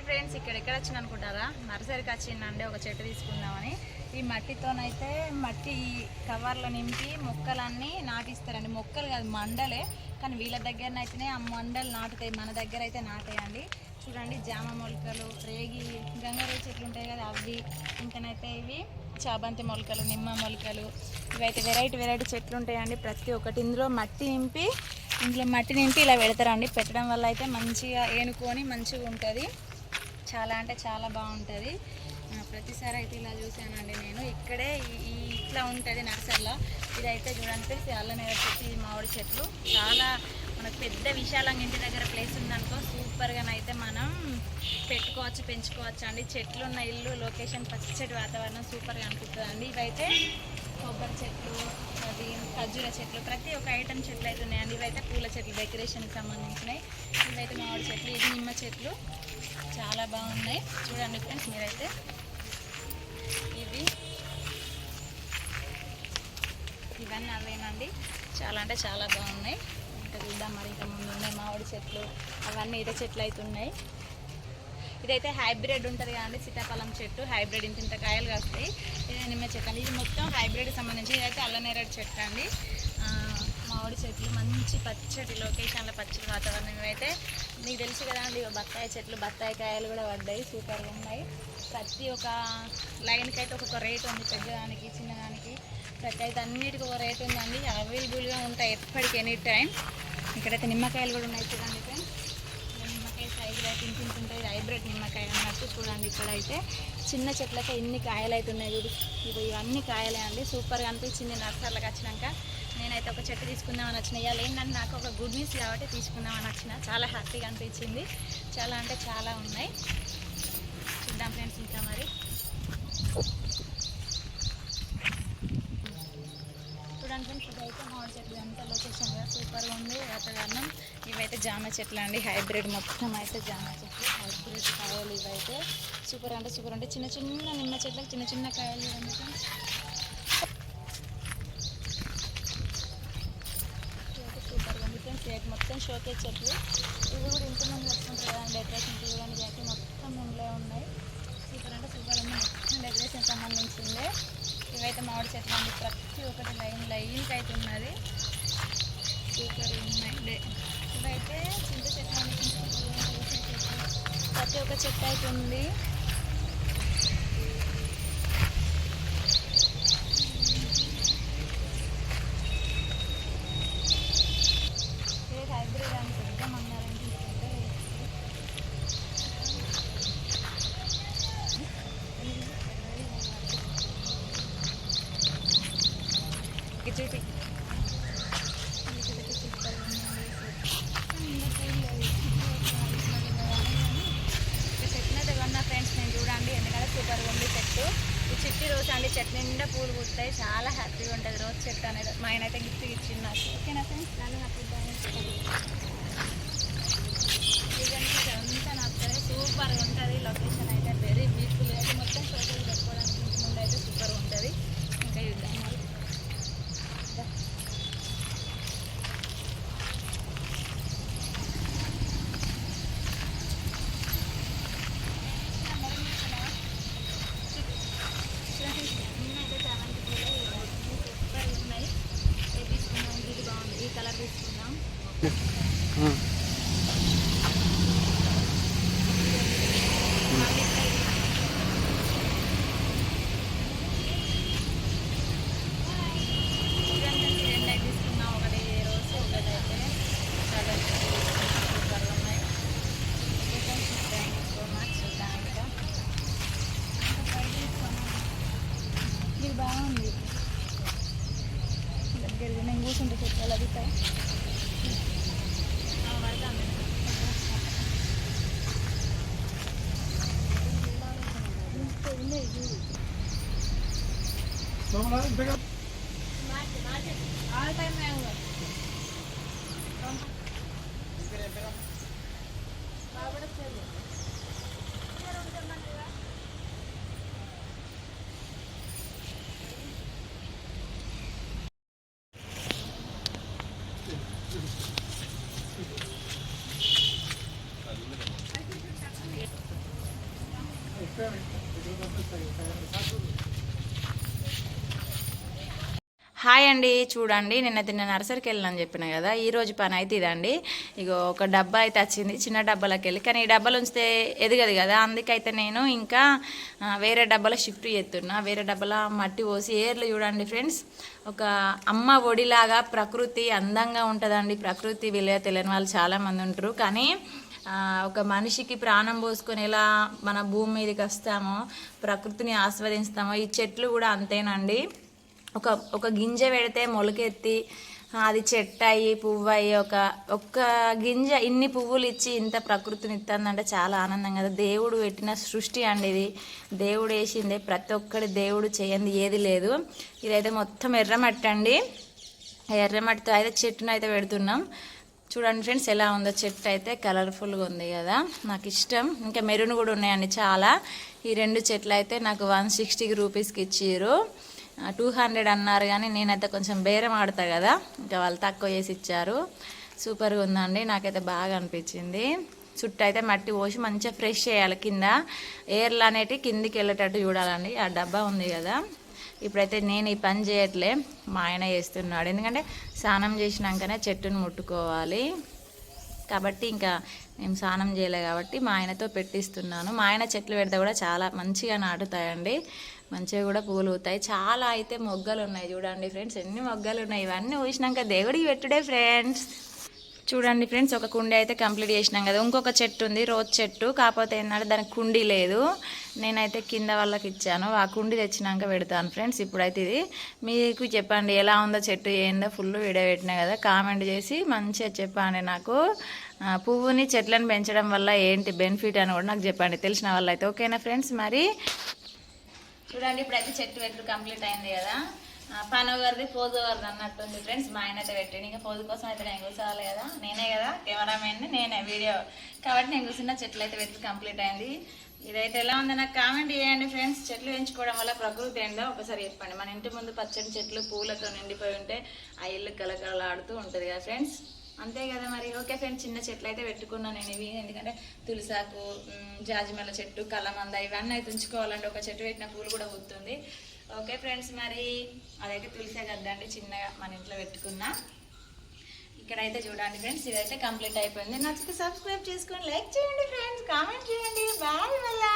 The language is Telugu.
హాయ్ ఫ్రెండ్స్ ఇక్కడ ఎక్కడ వచ్చిన అనుకుంటారా? నర్సరీకి వచ్చిందండి ఒక చెట్టు తీసుకుందామని. ఈ మట్టితోనైతే మట్టి కవర్లో నింపి మొక్కలన్నీ నాటిస్తారండి. మొక్కలు కాదు మండలే. కానీ వీళ్ళ దగ్గరనైతేనే ఆ మండలు నాటుతాయి. మన దగ్గర అయితే నాటేయండి. చూడండి జామ మొలకలు రేగి గంగరే చెట్లు ఉంటాయి కదా అవి. ఇంకనైతే ఇవి చాబంతి మొలకలు నిమ్మ మొలకలు. ఇవైతే వెరైటీ వెరైటీ చెట్లు ఉంటాయండి. ప్రతి ఒక్కటి ఇందులో మట్టి నింపి ఇందులో మట్టి నింపి ఇలా పెడతారండి. పెట్టడం వల్ల అయితే మంచిగా ఏనుకొని మంచిగా ఉంటుంది చాలా అంటే చాలా బాగుంటుంది. ప్రతిసారి అయితే ఇలా చూసానండి నేను. ఇక్కడే ఈ- ఇట్లా ఉంటుంది నర్సరీలో. ఇదైతే చూడండి ఫ్రెండ్స్ అల్లనేర చెట్టు ఇది మామిడి చెట్లు. చాలా మనకు పెద్ద విశాలంగా ఇంటి దగ్గర ప్లేస్ ఉందనుకో సూపర్గానైతే మనం పెట్టుకోవచ్చు పెంచుకోవచ్చు అండి. చెట్లు ఉన్న ఇల్లు లొకేషన్ పచ్చటి వాతావరణం సూపర్గా అనిపిస్తుంది అండి ఇవైతే కొబ్బరి చెట్లు అది ఖర్జూర చెట్లు ప్రతి ఒక్క ఐటమ్ చెట్లు అయితే ఉన్నాయండి. ఇవైతే పూల చెట్లు డెకరేషన్కి సంబంధించినవి ఇవైతే మామిడి చెట్లు ఇది నిమ్మ చెట్లు. చాలా బాగున్నాయి. చూడండి ఫ్రెండ్స్ మీరైతే ఇవి. ఇవన్నీ అవేనండి. చాలా అంటే చాలా బాగున్నాయి. ఇంకా చూద్దాం మరి ఇంకా ముందు ఉన్నాయి మామిడి చెట్లు. అవన్నీ ఇదే చెట్లు అయితే ఉన్నాయి. ఇదైతే హైబ్రిడ్ ఉంటుంది కదండి సీతాఫలం చెట్టు హైబ్రిడ్ ఇంత ఇంత కాయలు కాస్తాయి. ఇది నిమ్మ చెట్టు అండి ఇది మొత్తం హైబ్రిడ్ సంబంధించి ఇదైతే అల్లనేరేడు చెట్టు అండి. మామిడి చెట్లు మంచి పచ్చటి లొకేషన్లో పచ్చటి వాతావరణం అయితే మీకు తెలుసు కదండి బత్తాయి చెట్లు బత్తాయి కాయలు కూడా పడ్డాయి సూపర్గా ఉన్నాయి. ప్రతి ఒక్క లైన్కి అయితే ఒక్కొక్క రేట్ ఉంది పెద్దదానికి చిన్నదానికి. ప్రతి అయితే అన్నిటికీ ఒక రేట్ ఉందండి. అవైలబుల్గా ఉంటాయి ఎప్పటికి ఎనీ టైం. ఇక్కడైతే నిమ్మకాయలు కూడా ఉన్నాయి చూడండి ఫ్రెండ్స్. సైజులు అయితే ఇంత ఇంత ఉంటాయి హైబ్రిడ్ నిమ్మకాయ అన్నట్టు చూడండి ఇక్కడ అయితే చిన్న చెట్లకే ఇన్ని కాయలు అయితే ఉన్నాయి చూడు. ఇవి ఇవన్నీ కాయలే అండి. సూపర్గా అనిపించింది నర్సర్లకు వచ్చినాక. నేనైతే ఒక చెట్టు తీసుకుందామని వచ్చిన. ఇవాళ ఏంటంటే నాకు ఒక గుడ్ న్యూస్ కాబట్టి తీసుకుందామని వచ్చిన. చాలా హ్యాపీగా అనిపించింది. చాలా అంటే చాలా ఉన్నాయి. చూద్దాం ఫ్రెండ్స్ ఇంకా మరి. చూడండి ఫ్రెండ్స్ ఇదైతే మామిడి చెట్లు ఎంత లొకేషన్గా సూపర్గా ఉంది. వాతావరణం జామ చెట్లు అండి హైబ్రిడ్ మొత్తం అయితే జామ చెట్లు హైబ్రిడ్ కాయలు ఇవైతే. సూపర్ అంటే సూపర్ అంటే చిన్న చిన్న నిమ్మ చెట్లకు చిన్న చిన్న కాయలు ఇవ్వండి. సూపర్గా ఉంది ఫ్రెండ్స్ రేపు మొత్తం షోకే చెట్లు. ఇవి కూడా ఇంతమంది వస్తుంటారు కదండి డెకరేషన్ చూడండి అయితే మొత్తం ఉండే ఉన్నాయి. సూపర్ అంటే సూపర్ ఉంది మొత్తం డెకరేషన్ సంబంధించిందే. ఇవైతే మామిడి చెట్లు అండి ప్రతి ఒక్కటి లైన్ లైన్కి అయితే ఉన్నది. సూపర్ ఉంది డే- ఇవైతే చింత చెట్లు అండి చింత చెట్లు, ఉసిరి చెట్లు ప్రతి ఒక్క చెట్టు అయితే ఉంది ఇది హైబ్రిడ్ అని పెద్దామన్నారని తీసుకుంటే ఇది చూపి చెట్టు అయితే కొన్నా ఫ్రెండ్స్ నేను చూడండి ఎందుకంటే సూపర్గా ఉంది చెట్టు ఈ చిట్టి రోజు అండి చెట్టు నిండా పూలు పూస్తాయి చాలా హ్యాపీగా ఉంటుంది. రోజు చెట్టు అనేది మా ఆయన అయితే గిఫ్ట్ ఇచ్చింది నాకు. ఓకేనా ఫ్రెండ్స్ చాలా హ్యాపీగా అంతా నచ్చుతుంది సూపర్గా ఉంటుంది లొకేషన్ అయితే వెరీ బ్యూటిఫుల్ అయితే మొత్తం ఫోటోలు పెట్టుకోవడానికి ఇంటి ముందు అయితే సూపర్గా ఉంటుంది ఇంకా చూద్దాం మరి దా. ఈ కలర్ తీసుకుందాం? దగ్గరికి నేను కూర్చుంటే చెప్తా అలా దిగుతా బాబడ Thank you. హాయ్ అండి చూడండి నిన్న తిన్న నర్సరీకి వెళ్ళినని చెప్పిన కదా ఈ రోజు పని అయితే ఇదండి. ఇగో ఒక డబ్బా అయితే వచ్చింది చిన్న డబ్బాలోకి వెళ్ళి. కానీ ఈ డబ్బాలు ఉంచితే ఎదగదు కదా అందుకైతే నేను ఇంకా వేరే డబ్బాలో షిఫ్ట్ చేస్తున్నా. వేరే డబ్బాలో మట్టి పోసి ఏర్లు చూడండి ఫ్రెండ్స్. ఒక అమ్మ ఒడిలాగా ప్రకృతి అందంగా ఉంటుందండి. ప్రకృతి విలువ తెలియని వాళ్ళు చాలామంది ఉంటారు. కానీ ఒక మనిషికి ప్రాణం పోసుకొని ఎలా మన భూమి మీదకి వస్తామో ప్రకృతిని ఆస్వాదిస్తామో ఈ చెట్లు కూడా అంతేనండి. ఒక ఒక గింజ పెడితే మొలకెత్తి అది చెట్టయి పువ్వు అయ్యి ఒక ఒక్క గింజ ఇన్ని పువ్వులు ఇచ్చి ఇంత ప్రకృతిని ఇస్తుందంటే చాలా ఆనందం కదా. దేవుడు పెట్టిన సృష్టి అండి ఇది. దేవుడు వేసింది ప్రతి ఒక్కటి దేవుడు చేయండి ఏది లేదు. ఇదైతే మొత్తం ఎర్రమట్టి అండి. ఎర్రమట్టితో అయితే చెట్టును అయితే పెడుతున్నాం. చూడండి ఫ్రెండ్స్ ఎలా ఉందో. చెట్టు అయితే కలర్ఫుల్గా ఉంది కదా. నాకు ఇష్టం. ఇంకా మెరూన్ కూడా ఉన్నాయండి చాలా. ఈ రెండు చెట్లు అయితే నాకు వన్ సిక్స్టీకి రూపీస్కి ఇచ్చారు టూ హండ్రెడ్ అన్నారు కానీ నేనైతే కొంచెం బేరం ఆడతా కదా. ఇంకా వాళ్ళు తక్కువ చేసి ఇచ్చారు. సూపర్గా ఉందండి. నాకైతే బాగా అనిపించింది. చుట్టూ అయితే మట్టి పోసి మంచిగా ఫ్రెష్ చేయాలి. కింద ఎయిర్లు అనేటివి కిందికి వెళ్ళేటట్టు చూడాలండి. ఆ డబ్బా ఉంది కదా. ఇప్పుడైతే నేను ఈ పని చేయట్లే. మా ఆయన చేస్తున్నాడు. ఎందుకంటే స్నానం చేసినాకనే చెట్టును ముట్టుకోవాలి. కాబట్టి ఇంకా మేము స్నానం చేయలే కాబట్టి మా ఆయనతో పెట్టిస్తున్నాను. మా ఆయన చెట్లు పెడితే కూడా చాలా మంచిగా నాటుతాయండి. మంచిగా కూడా పూలు అవుతాయి చాలా అయితే మొగ్గలు ఉన్నాయి చూడండి ఫ్రెండ్స్. ఎన్ని మొగ్గలు ఉన్నాయి ఇవన్నీ ఊసినాక దేవుడికి పెట్టుడే ఫ్రెండ్స్. చూడండి ఫ్రెండ్స్ ఒక కుండీ అయితే కంప్లీట్ చేసినాం కదా. ఇంకొక చెట్టు ఉంది రోజ్ చెట్టు. కాకపోతే ఏంటంటే దానికి కుండీ లేదు. నేనైతే కింద వాళ్ళకి ఇచ్చాను. ఆ కుండీ తెచ్చినాక పెడతాను ఫ్రెండ్స్. ఇప్పుడైతే ఇది మీకు చెప్పండి ఎలా ఉందో చెట్టు ఏందో ఫుల్ వీడియో పెట్టినా కదా. కామెంట్ చేసి మంచిగా చెప్పండి నాకు. పువ్వుని చెట్లను పెంచడం వల్ల ఏంటి బెనిఫిట్ అని కూడా నాకు చెప్పండి. తెలిసిన వాళ్ళు అయితే ఓకేనా ఫ్రెండ్స్ మరి? చూడండి ఇప్పుడైతే చెట్టు పెట్టు కంప్లీట్ అయింది కదా. ఆ, పని గారిది పోజు గారిది అన్నట్టుంది ఫ్రెండ్స్ మా ఆయన అయితే పెట్టాను ఇంకా పోజు కోసం అయితే నేను కూర్చోవాలి కదా. నేనే కదా కెమెరామెన్ నేనే వీడియో. కాబట్టి నేను కూర్చున్న చెట్లు అయితే పెట్టి కంప్లీట్ అయింది. ఇదైతే ఎలా ఉంది నాకు కామెంట్ చేయండి ఫ్రెండ్స్. చెట్లు పెంచుకోవడం వల్ల ప్రకృతి ఏందో ఒకసారి చెప్పండి. మన ఇంటి ముందు పచ్చడి చెట్లు పూలతో నిండిపోయి ఉంటే ఆ ఇల్లు కలకలలాడుతూ ఉంటుంది కదా ఫ్రెండ్స్. అంతే కదా మరి. ఓకే ఫ్రెండ్స్ చిన్న చెట్లు అయితే పెట్టుకున్నాను నేను ఇవి. ఎందుకంటే తులసాకు జాజిమల్ల చెట్టు కలమంద ఇవన్నీ అయితే ఉంచుకోవాలంటే ఒక చెట్టు పెట్టిన పూలు కూడా పోతుంది ఓకే ఫ్రెండ్స్ మరి అదైతే తులసే కదండి చిన్నగా మన ఇంట్లో పెట్టుకున్నా. ఇక్కడైతే చూడండి ఫ్రెండ్స్ ఇదైతే కంప్లీట్ అయిపోయింది. నచ్చితే సబ్స్క్రైబ్ చేసుకొని లైక్ చేయండి ఫ్రెండ్స్ కామెంట్ చేయండి. బాయ్ మళ్ళా.